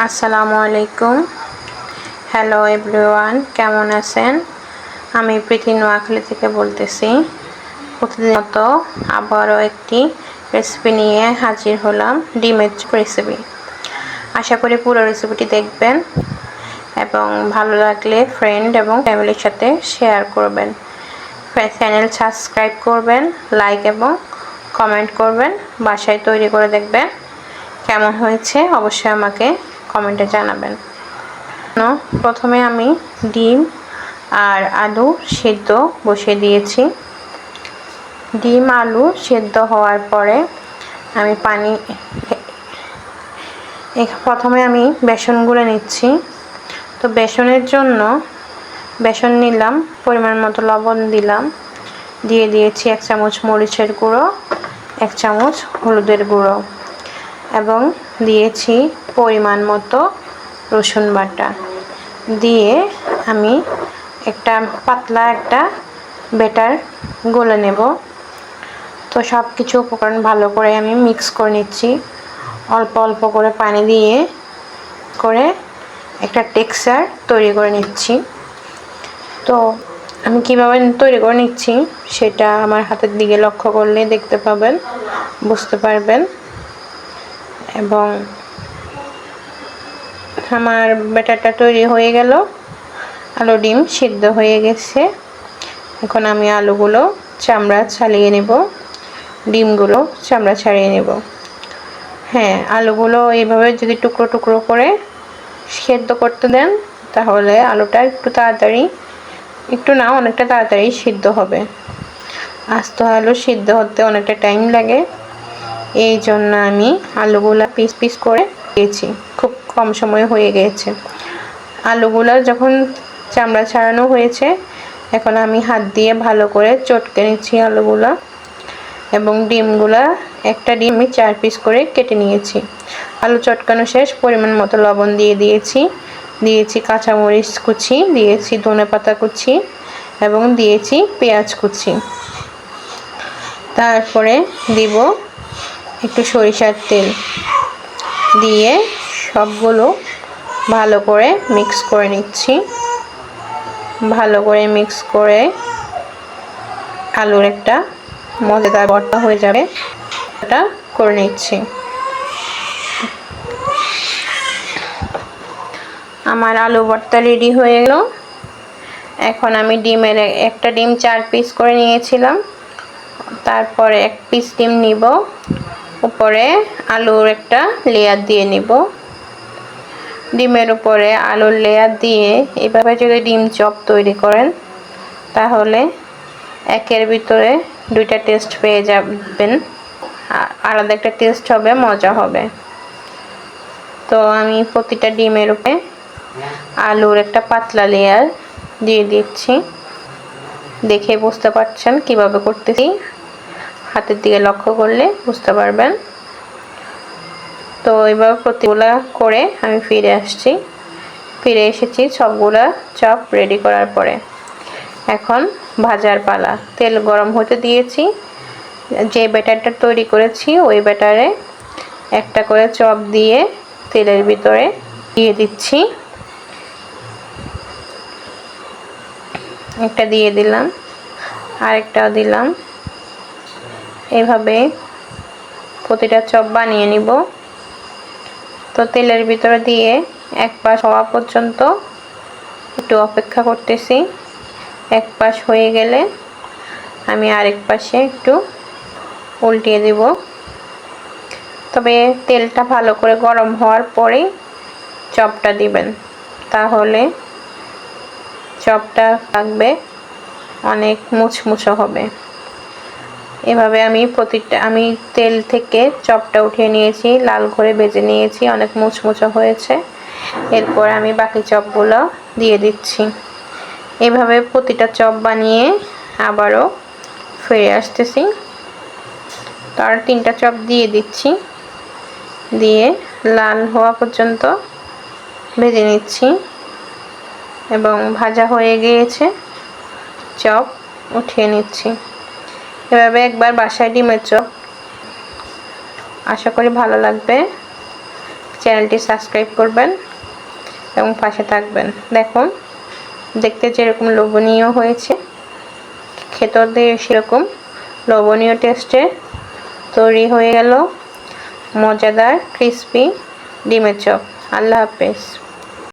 আসসালামু আলাইকুম। Hello everyone কেমন আছেন? আমি প্রীতি নোয়াখালী থেকে বলতেছি। প্রতিদিন মতো আবারও একটি রেসিপি নিয়ে হাজির হলাম ডিমের রেসিপি আশা করি পুরো রেসিপিটি দেখবেন এবং ভালো লাগলে ফ্রেন্ড এবং ফ্যামিলির সাথে শেয়ার করবেন। চ্যানেল সাবস্ক্রাইব করবেন লাইক এবং কমেন্ট করবেন, বাসায় তৈরি করে দেখবেন। কেমন হয়েছে? অবশ্যই আমাকে কমেন্টে জানাবেন। প্রথমে আমি ডিম আর আলু সেদ্ধ বসিয়ে দিয়েছি। ডিম, আলু সেদ্ধ হওয়ার পরে আমি পানি প্রথমে আমি বেসন গুলে নিচ্ছি। তো বেসনের জন্য বেসন নিলাম, পরিমাণ মতো লবণ দিলাম। দিয়ে দিয়েছি এক চামচ মরিচের গুঁড়ো, এক চামচ হলুদের গুঁড়ো। এবং দিয়েছি পরিমাণ মতো রসুন বাটা। দিয়ে আমি একটা পাতলা একটা বেটার গলে নেব। তো সব কিছু উপকরণ ভালো করে আমি মিক্স করে নিচ্ছি। অল্প অল্প করে পানি দিয়ে করে একটা টেক্সচার তৈরি করে নিচ্ছি। তো আমি কীভাবে তৈরি করে নিচ্ছি সেটা আমার হাতের দিকে লক্ষ্য করলে দেখতে পাবেন, বুঝতে পারবেন। এবং আমার ব্যাটারটা তৈরি হয়ে গেল। আলু ডিম সিদ্ধ হয়ে গেছে। এখন আমি আলুগুলো চামড়া ছাড়িয়ে নেব। ডিমগুলো চামড়া ছাড়িয়ে নেব। হ্যাঁ আলুগুলো এইভাবে যদি টুকরো টুকরো করে সেদ্ধ করতে দেন, তাহলে আলুটা একটু তাড়াতাড়ি, একটু না, অনেকটা তাড়াতাড়ি সিদ্ধ হবে। আস্ত আলু সিদ্ধ হতে অনেকটা টাইম লাগে। এই জন্য আমি আলুগুলা পিস পিস করে দিয়েছি। খুব কম সময় হয়ে গিয়েছে আলুগুলো যখন চামড়া ছাড়ানো হয়েছে, এখন আমি হাত দিয়ে ভালো করে চটকে নিচ্ছি আলুগুলা এবং ডিমগুলা একটা ডিম আমি চার পিস করে কেটে নিয়েছি। আলু চটকানো শেষ, পরিমাণ মতো লবণ দিয়ে দিয়েছি। দিয়েছি কাঁচামরিচ কুচি, দিয়েছি ধনে পাতা কুচি এবং দিয়েছি পেঁয়াজ কুচি। তারপরে দিব একটু সরিষার তেল দিয়ে সবগুলো ভালো করে মিক্স করে নিচ্ছি। ভালো করে মিক্স করে আলুর একটা মজাদার বর্তা হয়ে যাবে। এটা করে নিচ্ছি। আমার আলু ভর্তা রেডি হয়ে গেল। এখন আমি ডিমের একটা ডিম চার পিস করে নিয়েছিলাম। তারপরে এক পিস ডিম নিব। উপরে আলুর একটা লেয়ার দিয়ে নিব। ডিমের উপরে আলুর লেয়ার দিয়ে এভাবে যদি ডিম চপ তৈরি করেন, তাহলে একের ভিতরে দুইটা টেস্ট পেয়ে যাবেন। আলাদা একটা টেস্ট হবে, মজা হবে। তো আমি প্রতিটা ডিমের উপরে আলুর একটা পাতলা লেয়ার দিয়ে দিচ্ছি। দেখে বুঝতে পারছেন কীভাবে করতেছি। হাতের দিকে লক্ষ্য করলে বুঝতে পারবেন। তো এবার প্রতিগুলা করে আমি ফিরে আসছি। ফিরে এসেছি সবগুলা চপ রেডি করার পরে। এখন ভাজার পালা। তেল গরম হতে দিয়েছি। যে ব্যাটারটা তৈরি করেছি, ওই ব্যাটারে একটা করে চপ দিয়ে তেলের ভিতরে দিয়ে দিচ্ছি। একটা দিয়ে দিলাম, আরেকটাও দিলাম। এভাবে প্রতিটা চপ বানিয়ে নিব। তো তেলের ভিতরে দিয়ে এক পাশ হওয়া পর্যন্ত একটু অপেক্ষা করতেছি। এক পাশ হয়ে গেলে আমি আরেক পাশে একটু উল্টিয়ে দিব। তবে তেলটা ভালো করে গরম হওয়ার পরেই চপটা দিবেন। তাহলে চপটা থাকবে, অনেক মুচমুচো হবে। এভাবে আমি প্রতিটা, আমি তেল থেকে চপটা উঠিয়ে নিয়েছি, লাল করে বেজে নিয়েছি, অনেক মুচমুচো হয়েছে। এরপর আমি বাকি চপগুলো দিয়ে দিচ্ছি। এভাবে প্রতিটা চপ বানিয়ে আবারও ফিরে আসতেছি। তার তিনটা চপ দিয়ে দিচ্ছি। দিয়ে লাল হওয়া পর্যন্ত ভেজে নিচ্ছি। এবং ভাজা হয়ে গিয়েছে। চপ উঠিয়ে নিচ্ছি। এভাবে একবার বাসায় ডিমের আশা করি ভালো লাগবে। চ্যানেলটি সাবস্ক্রাইব করবেন এবং পাশে থাকবেন। দেখুন, দেখতে যেরকম লোভনীয় হয়েছে, খেতেও দিয়ে সেরকম। লবণীয় টেস্টে তৈরি হয়ে গেল। মজাদার, ক্রিসপি ডিমের চপ আল্লাহ হাফেজ।